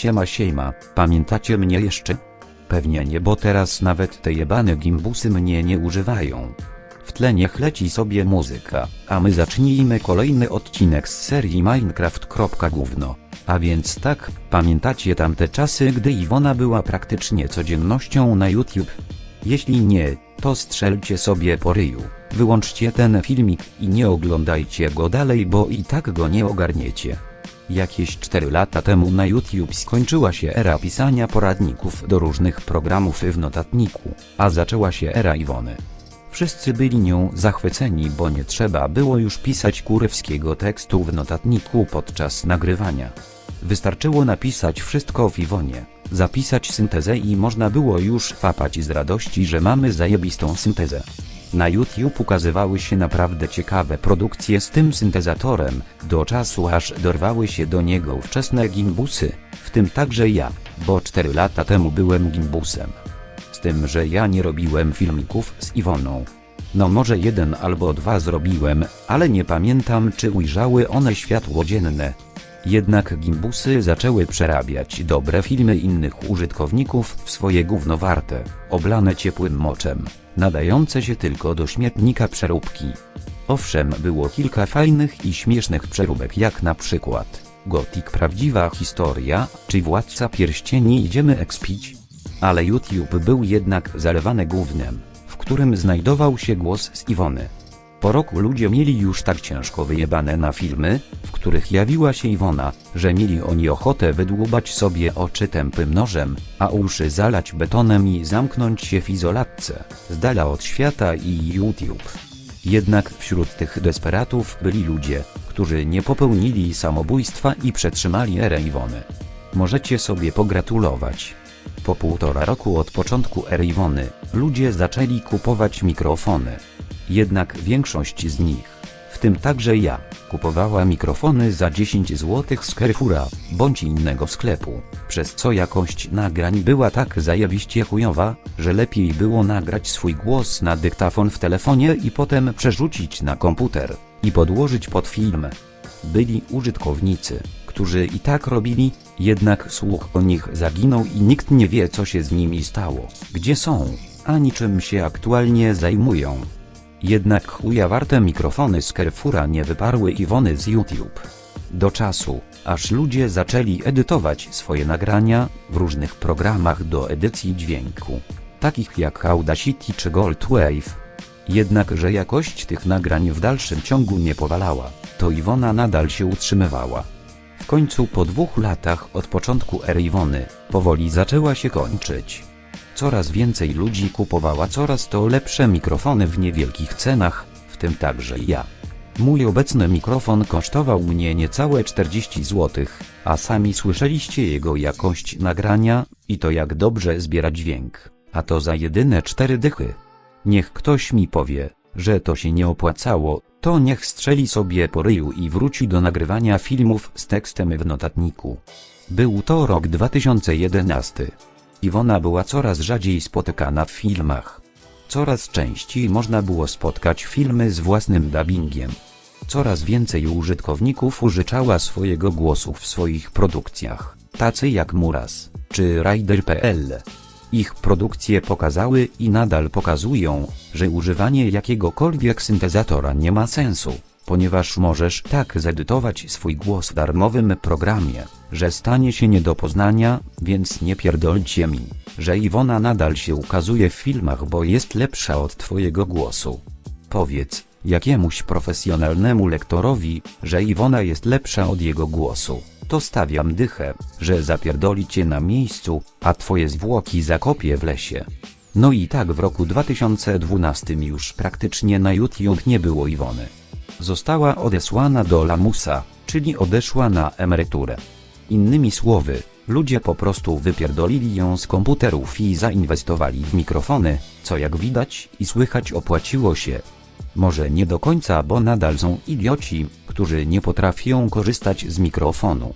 Siema siema, pamiętacie mnie jeszcze? Pewnie nie, bo teraz nawet te jebane gimbusy mnie nie używają. W tle niech leci sobie muzyka, a my zacznijmy kolejny odcinek z serii Minecraft. Gówno. A więc tak, pamiętacie tamte czasy, gdy Iwona była praktycznie codziennością na YouTube? Jeśli nie, to strzelcie sobie po ryju, wyłączcie ten filmik i nie oglądajcie go dalej, bo i tak go nie ogarniecie. Jakieś 4 lata temu na YouTube skończyła się era pisania poradników do różnych programów w notatniku, a zaczęła się era Iwony. Wszyscy byli nią zachwyceni, bo nie trzeba było już pisać kurewskiego tekstu w notatniku podczas nagrywania. Wystarczyło napisać wszystko w Iwonie, zapisać syntezę i można było już fapać z radości, że mamy zajebistą syntezę. Na YouTube ukazywały się naprawdę ciekawe produkcje z tym syntezatorem, do czasu aż dorwały się do niego wczesne gimbusy, w tym także ja, bo 4 lata temu byłem gimbusem. Z tym, że ja nie robiłem filmików z Iwoną. No może jeden albo dwa zrobiłem, ale nie pamiętam czy ujrzały one światło dzienne. Jednak gimbusy zaczęły przerabiać dobre filmy innych użytkowników w swoje gówno warte, oblane ciepłym moczem, nadające się tylko do śmietnika przeróbki. Owszem, było kilka fajnych i śmiesznych przeróbek jak na przykład Gothic Prawdziwa Historia, czy Władca Pierścieni Idziemy Expić. Ale YouTube był jednak zalewany gównem, w którym znajdował się głos z Iwony. Po roku ludzie mieli już tak ciężko wyjebane na filmy, w których jawiła się Iwona, że mieli oni ochotę wydłubać sobie oczy tępym nożem, a uszy zalać betonem i zamknąć się w izolatce, z dala od świata i YouTube. Jednak wśród tych desperatów byli ludzie, którzy nie popełnili samobójstwa i przetrzymali erę Iwony. Możecie sobie pogratulować. Po półtora roku od początku ery Iwony, ludzie zaczęli kupować mikrofony. Jednak większość z nich, w tym także ja, kupowała mikrofony za 10 zł z Carrefoura, bądź innego sklepu, przez co jakość nagrań była tak zajebiście chujowa, że lepiej było nagrać swój głos na dyktafon w telefonie i potem przerzucić na komputer i podłożyć pod film. Byli użytkownicy, którzy i tak robili, jednak słuch o nich zaginął i nikt nie wie co się z nimi stało, gdzie są, ani czym się aktualnie zajmują. Jednak chuja warte mikrofony z Carrefoura nie wyparły Iwony z YouTube. Do czasu, aż ludzie zaczęli edytować swoje nagrania w różnych programach do edycji dźwięku, takich jak Audacity czy Goldwave. Jednakże jakość tych nagrań w dalszym ciągu nie powalała, to Iwona nadal się utrzymywała. W końcu po dwóch latach od początku ery Iwony, powoli zaczęła się kończyć. Coraz więcej ludzi kupowała coraz to lepsze mikrofony w niewielkich cenach, w tym także ja. Mój obecny mikrofon kosztował mnie niecałe 40 zł, a sami słyszeliście jego jakość nagrania, i to jak dobrze zbiera dźwięk, a to za jedyne 4 dychy. Niech ktoś mi powie, że to się nie opłacało, to niech strzeli sobie po ryju i wróci do nagrywania filmów z tekstem w notatniku. Był to rok 2011. Iwona była coraz rzadziej spotykana w filmach. Coraz częściej można było spotkać filmy z własnym dubbingiem. Coraz więcej użytkowników użyczała swojego głosu w swoich produkcjach, tacy jak Muras, czy Rider.pl. Ich produkcje pokazały i nadal pokazują, że używanie jakiegokolwiek syntezatora nie ma sensu, ponieważ możesz tak zedytować swój głos w darmowym programie, że stanie się nie do poznania, więc nie pierdolcie mi, że Iwona nadal się ukazuje w filmach, bo jest lepsza od twojego głosu. Powiedz jakiemuś profesjonalnemu lektorowi, że Iwona jest lepsza od jego głosu, to stawiam dychę, że zapierdoli cię na miejscu, a twoje zwłoki zakopie w lesie. No i tak w roku 2012 już praktycznie na YouTube nie było Iwony. Została odesłana do lamusa, czyli odeszła na emeryturę. Innymi słowy, ludzie po prostu wypierdolili ją z komputerów i zainwestowali w mikrofony, co jak widać i słychać opłaciło się. Może nie do końca, bo nadal są idioci, którzy nie potrafią korzystać z mikrofonu.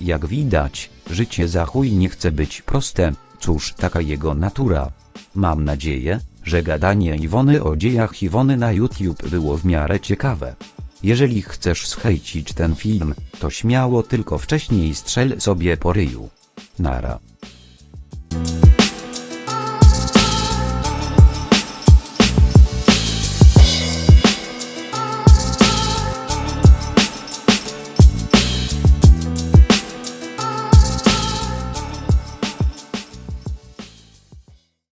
Jak widać, życie za chuj nie chce być proste, cóż taka jego natura. Mam nadzieję, że gadanie Iwony o dziejach Iwony na YouTube było w miarę ciekawe. Jeżeli chcesz schejcić ten film, to śmiało tylko wcześniej strzel sobie po ryju. Nara.